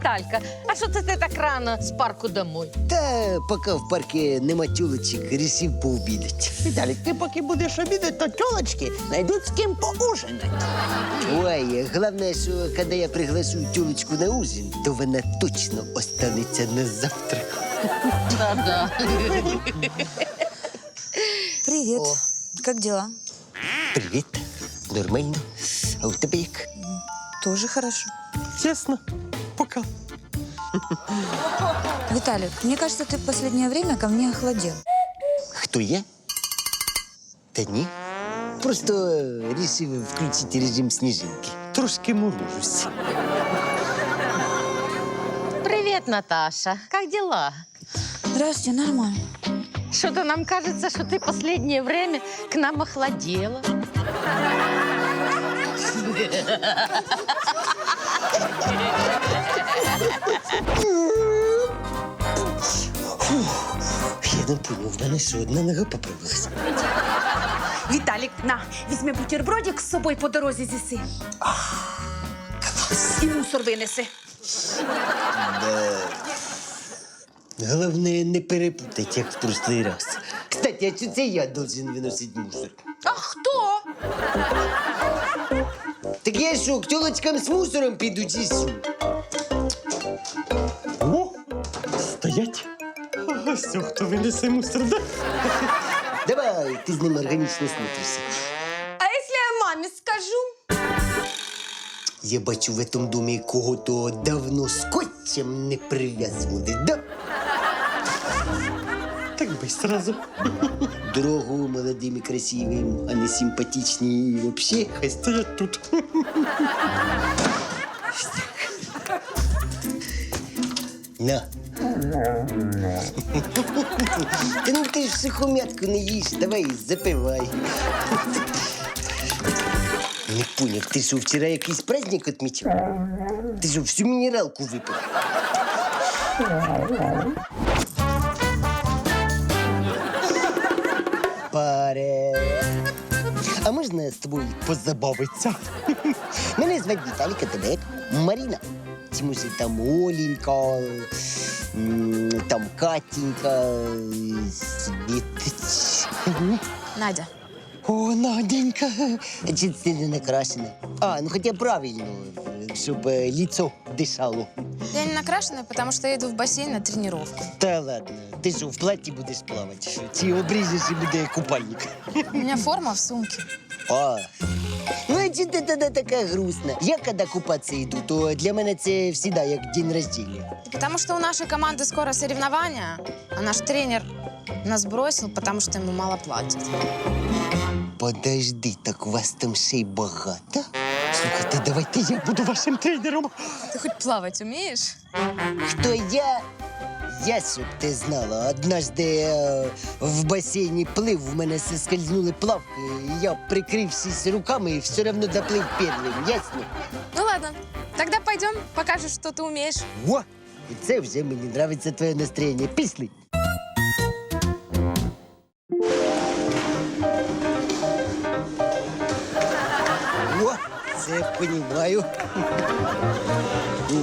Віталька, а що це ти так рано з парку домой? Та поки в парку нема тюлочок, рішив пообідати. Віталік, ти поки будеш обідати, то тьолочки знайдуть з ким поужинати. Ой, головне, що коли я приглашу тюлочку на ужин, то вона точно останеться на завтрак. Да-да. Привет. Как дела? Привіт, нормально. А у тебе як? Тоже хорошо. Чесно, пока. Виталик, мне кажется, ты в последнее время ко мне охладел. Хто я? Та ні. Просто е, рішив включити режим сніжинки. Трошки морожусь. Привіт, Наташа. Как дела? Здравствуйте, нормально. Что-то нам кажется, что ты последнее время к нам охладела. Не в мене що, одна нога поправилась? Віталік, на, візьми бутербродик з собою по дорозі зіси. І мусор винеси. Головне не перепутать, як в прошлый раз. Кстати, а чи це я должен виносити мусор? А хто? Так я що, к тілочкам з мусором піду чи що? Цього, хто винесе мусор, да? Давай, ти з ним органічно смотришся. А якщо я мамі скажу? Я бачу в этом домі кого-то давно скотчем не прив'язували, да? Так би сразу. Дорогу молодим і красивим, а не симпатичні і вообще. Хай стоять тут. На. Та ну ти ж сухомятку не їш, давай запивай. Не поняв, ти що вчора якийсь праздник відмічав? Ти що всю мінералку випив? Паре. А можна з тобою позабавитися? Мене звати Віталій Катебек, Маріна. Чи там Оленька, там Катенька, Надя. О, Наденька. Чи це не накрашена? А, ну хоча правильно, щоб лицо дишало. Я не накрашенная, потому что я иду в бассейн на тренировку. Та ладно, ти що, в платі будеш плавати? Чи обріжеш і буде купальник? У меня форма в сумке. А. Ну, а чи ти тоді така грустна? Я коли купатися йду, то для мене це завжди як день рождения. Потому что у нашей команды скоро соревнования, а наш тренер нас бросил, потому что ему мало платят. Подожди, так у вас там ще й багато? Слухайте, давайте я буду вашим тренером. Ты хоть плавать умеешь? Хто я? Я, щоб ти знала, однажды е, в басейні плив, в мене соскользнули плавки, і я прикрився руками і все равно доплив первим, ясно? Ну ладно, тогда пойдем, покажешь, что ты умеешь. Во! і це вже мені нравиться твоє настроєння. Пішли. Це я понімаю.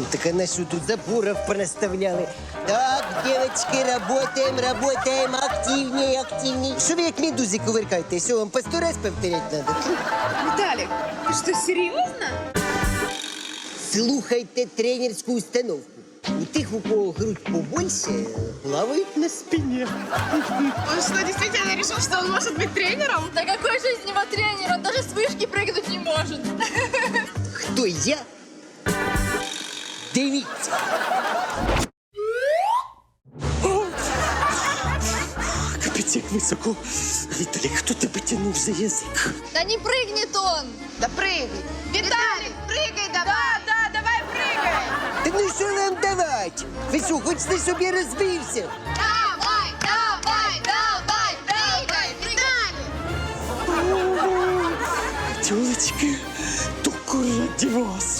Так а на тут заборов понаставляли? Так, девочки, работаем, работаем, активнее, активнее. Що ви як медузи кувыркаєте? Що, вам по сто раз повторять надо? Віталік, ти що, серйозно? Слухайте тренерську установку. У тих, у кого грудь побольше, плавають на спині. Он что, действительно решил, что он может быть тренером? Да какой же из него тренер? Он даже с вышки прыгнуть не может. Хто я? Дивіться. Капець, як високо. Віталік, хто тебе тянув за язик? Да не прыгнет он. Да прыгай. Виталик, Та ну що нам давать? Ви що, хочете, собі я розбився? Давай, давай, давай, давай. Тюлечки, тільки раді вас.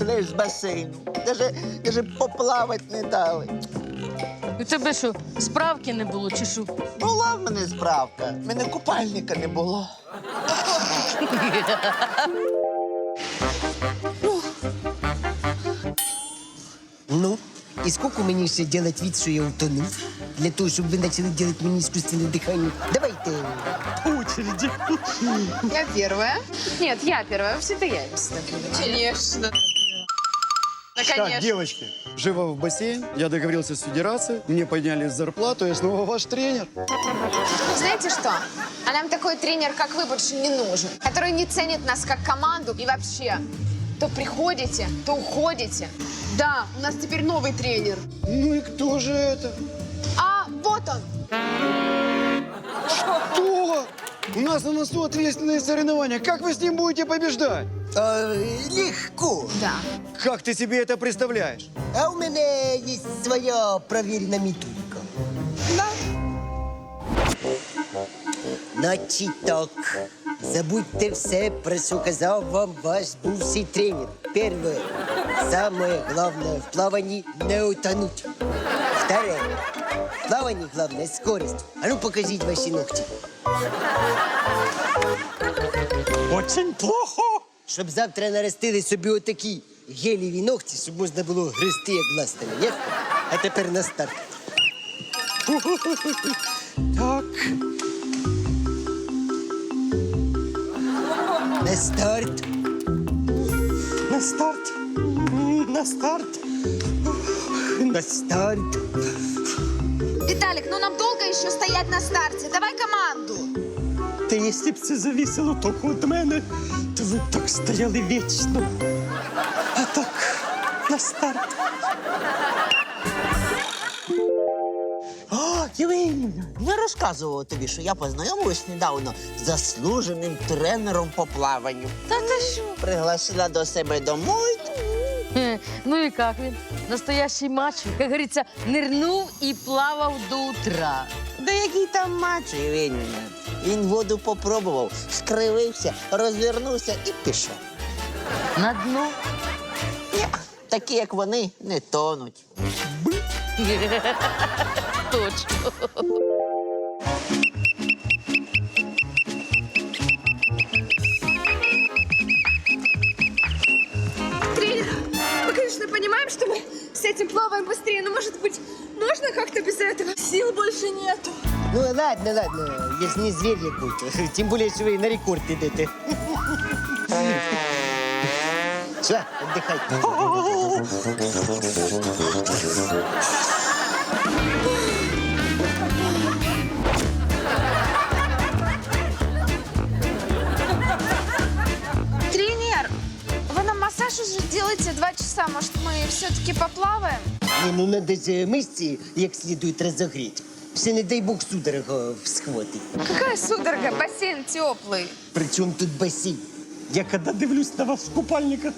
Вигнали з басейну. Даже, даже поплавати не дали. У тебе що, справки не було чи що? Була в мене справка. В мене купальника не було. Ну, і скільки мені ще делать вид, що я утонув? Для того, щоб ви почали делать мені искусственное дихання. Давайте. По очереди. Я первая. Нет, я первая. Вообще-то я Конечно. Да, Так, конечно. девочки, живо в бассейн. Я договорился с федерацией. Мне подняли зарплату. Я снова ваш тренер. Знаете что? А нам такой тренер, как вы, больше не нужен. Который не ценит нас как команду и вообще. То приходите, то уходите. Да, у нас теперь новый тренер. Ну и кто же это? А вот он. Кто? У нас на носу ответственные соревнования. Как вы с ним будете побеждать? А, легко. Да. Как ты себе это представляешь? А у мене є своя провірена методика. Значить так. Забудьте все, про що казав вам ваш бувший тренер. Перше. Самое главное в плавании не утонуть. Второе. В плавании главное скорость. А ну покажіть ваші ногті. Очень плохо. Щоб завтра наростили собі отакі геліві ногті, щоб можна було гризти як ластами, ні? А тепер на старт. Так. На старт. На старт. На старт. На старт. Виталик, ну нам долго еще стоять на старте. Давай команду. Та якщо б це завісило тільки від мене, то ви б так стояли вічно. А так, на старт. О, Євгенівна, не розказував тобі, що я познайомилась недавно з заслуженим тренером по плаванню. Та ти що? Пригласила до себе домой. Хе, Ну и как він? Настоящий мачо. Как говорится, нырнув і плавав до утра. Да який там мачо, Євгенівна. Він воду попробував, скривився, розвернувся і пішов. На дно. Ні, такі, як вони, не тонуть. Точно. Тренер, мы, конечно, понимаем, что мы с этим плаваем быстрее, но, может быть, можно как-то без этого? Сил больше нету. Ну ладно, ладно, я ж не зверь який-то. Тим більше, що ви на рекорд ідете. Все, віддихайте. Тренер, вы нам массаж уже делаете два часа. Может, мы все-таки поплаваем? Ні, ну надо ж мишці як слідують розогріти. Ще не дай Бог судорога схватить. Какая судорога? Бассейн теплый. Причому тут басейн? Я коли дивлюсь на вас в купальниках,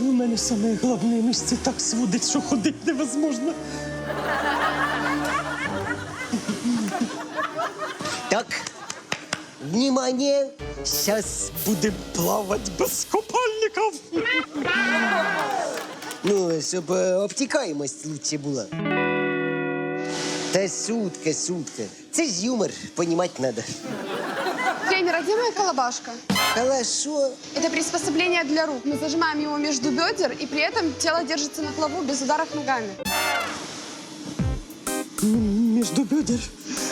у мене саме головне місце так сводить, що ходити невозможно. Так, внимание, сейчас Будем плавати без купальників. Ну, щоб е, обтікаємость лучше була. Та шутка. Це ж юмор, понімати треба. Тренер, а где моя колобашка? Хорошо. Это приспособление для рук. Мы зажимаем его между бедер, и при этом тело держится на плаву без ударов ногами. Между бедер.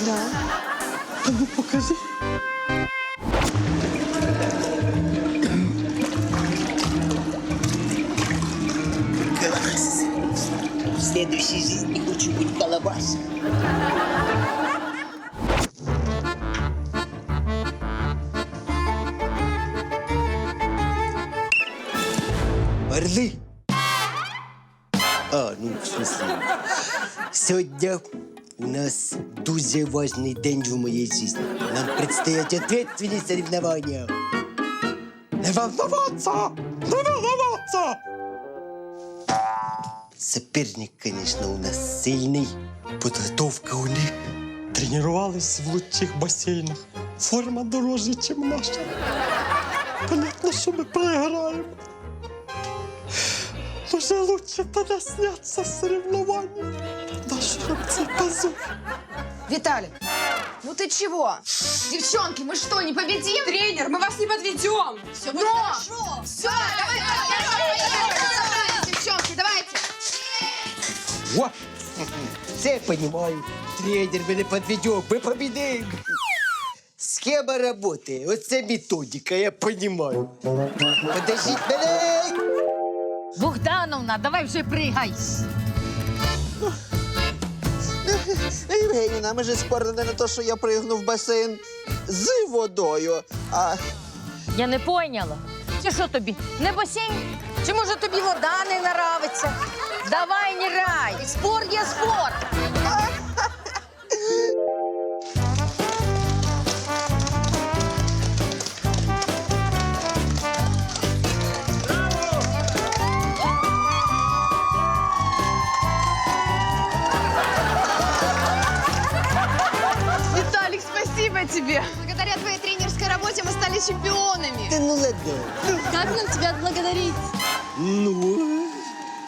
Да. А ну покажи. Следующей жизни хочу быть колобас. Орли. А, ну, в смысле. Сьогодні у нас дуже важний день в моїй житті. Нам предстоять ответственні соревнования. Не волноваться! Не волноваться! Соперник, конечно, у нас сильний. Подготовка у них. Тренувались в лучших басейнах. Форма дорожче, ніж наша. Понятно, що ми проіграємо. Може, лучше тоді сняться з соревнований. Наш нам цей позор. Виталик, ну ты чего? Девчонки, мы что, не победим? Тренер, мы вас не подведем. Все будет хорошо. Все, давай, давай, О! Все понимаю. Тренер мене підведет, ми победим. Схема работы. Оце методика, я понимаю. Подождіть мене! Богдановна, давай вже пригай. Євгенівна, ми ж спорили не на те, що я пригнув в басейн з водою, а Я не поняла. Чи що тобі? Не басейн? Чи може тобі вода не нравиться? Давай, не рай. Спорт є спорт. Виталик, спасибо тебе. Благодаря твоей тренерской работе мы стали чемпионами. Та ну ладно. Как нам тебя отблагодарить? Ну,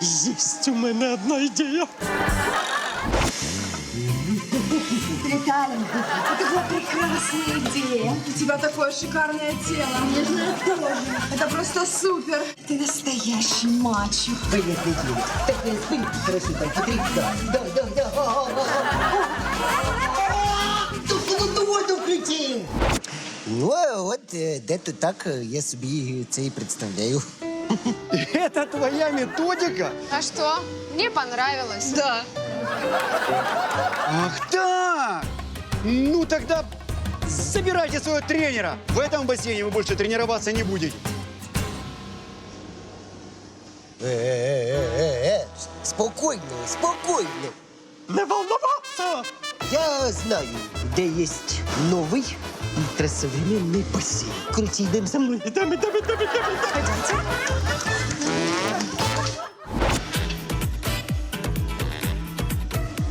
есть у мене одна ідея. Виталик, это была прекрасная идея. У тебя такое шикарное тело. Нежное тоже. Это просто супер. Ты настоящий мачо. Понятное дело. Так, э, смотри, хорошо, там, смотри, да, да, да, да. Тільки воду воду включив. Ну, а от е, де-то так е, я собі це і представляю. Это твоя методика? А что? Мне понравилось. Да. Ах так! Ну тогда забирайте своего тренера. В этом бассейне вы больше тренироваться не будете. Е-е-е-е, спокійно, спокійно. Не волноваться! Я знаю, де є новий ультрасовременний басейн. Короче, йдемо за мною. Ідемо, ідемо, ідемо, ідемо.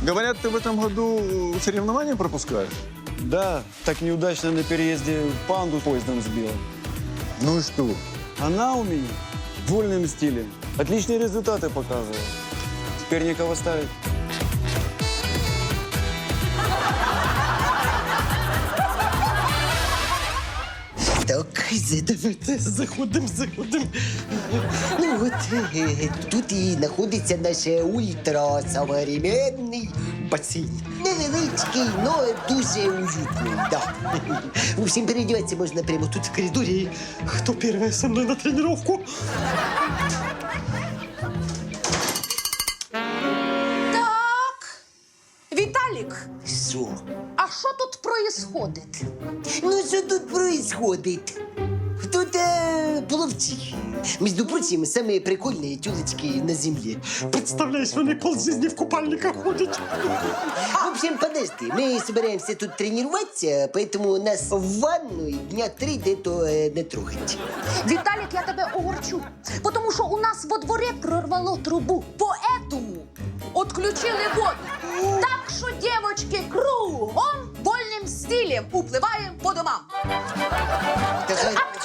Говорят, ты в этом году соревнования пропускаешь? Да, так неудачно на переезде панду поездом сбила. Ну и что? Она у меня вольным стилем. Отличные результаты показывала. Теперь никого ставить. Так, давайте заходимо, заходимо. Ну от е, тут і знаходиться наш ультрасовременний басейн. Невеличкий, але дуже уютний. Да. В общем, переодіватися можна прямо тут в коридорі. Хто перший со мною на тренировку? Виталик, Що? а что тут происходит? Ну, що тут происходит? Тут е, пловці. Між прочим, самые прикольные тюлечки на земле. Представляєш, вони полжизни в купальниках ходять. В общем, подожди, мы собираемся тут тренироваться, поэтому нас в ванну дня три где-то э, не трогать. Віталік, я тебе огорчу, тому що у нас во дворі прорвало трубу. Поэтому отключили воду. Так що, дівчатки, кругом вольним стилем упливаємо по домам.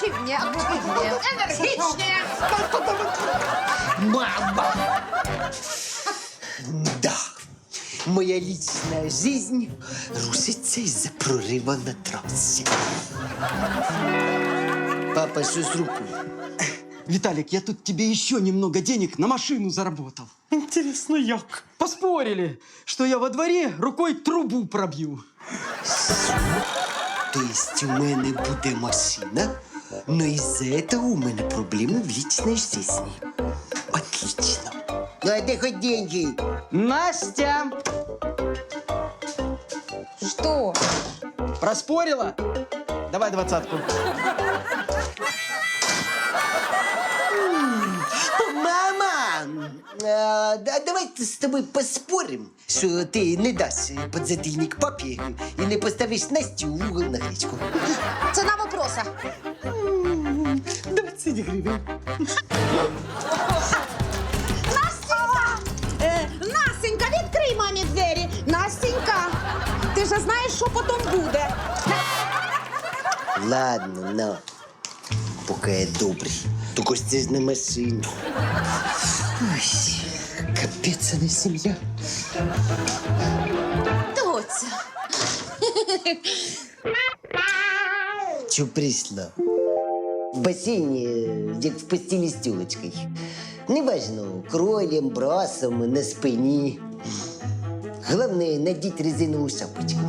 Активні, активні. Энергичнее. Мама! Да. Моя личная жизнь рушится из-за прорыва на трассе. Папа, что с рукой? Виталик, я тут тебе еще немного денег на машину заработал. Интересно, як? Поспорили, что я во дворе рукой трубу пробью. То есть у мене буде машина, но из-за этого у мене проблемы в личной жизни. Отлично. Ну а где хоть деньги? Настя! Что? Проспорила? Давай двадцатку. А, да, давай с тобой поспорим, что ты не дашь подзатыльник папе и не поставишь Настю в угол на гречку. Ціна вопроса. 20 гривень. Настенька! Е, Настенька, відкрий мамі двері. Настенька, ти ж знаєш, що потім буде. Ладно, на. Поки я добрий. Тільки ж це ж не машина. Ой, капець, це не сім'я. Доця. Чого прийшла? В басейні, як в постілі з тюлечкою. Неважно, кролем, брасом, на спині. Головне, надіть резинову шапочку.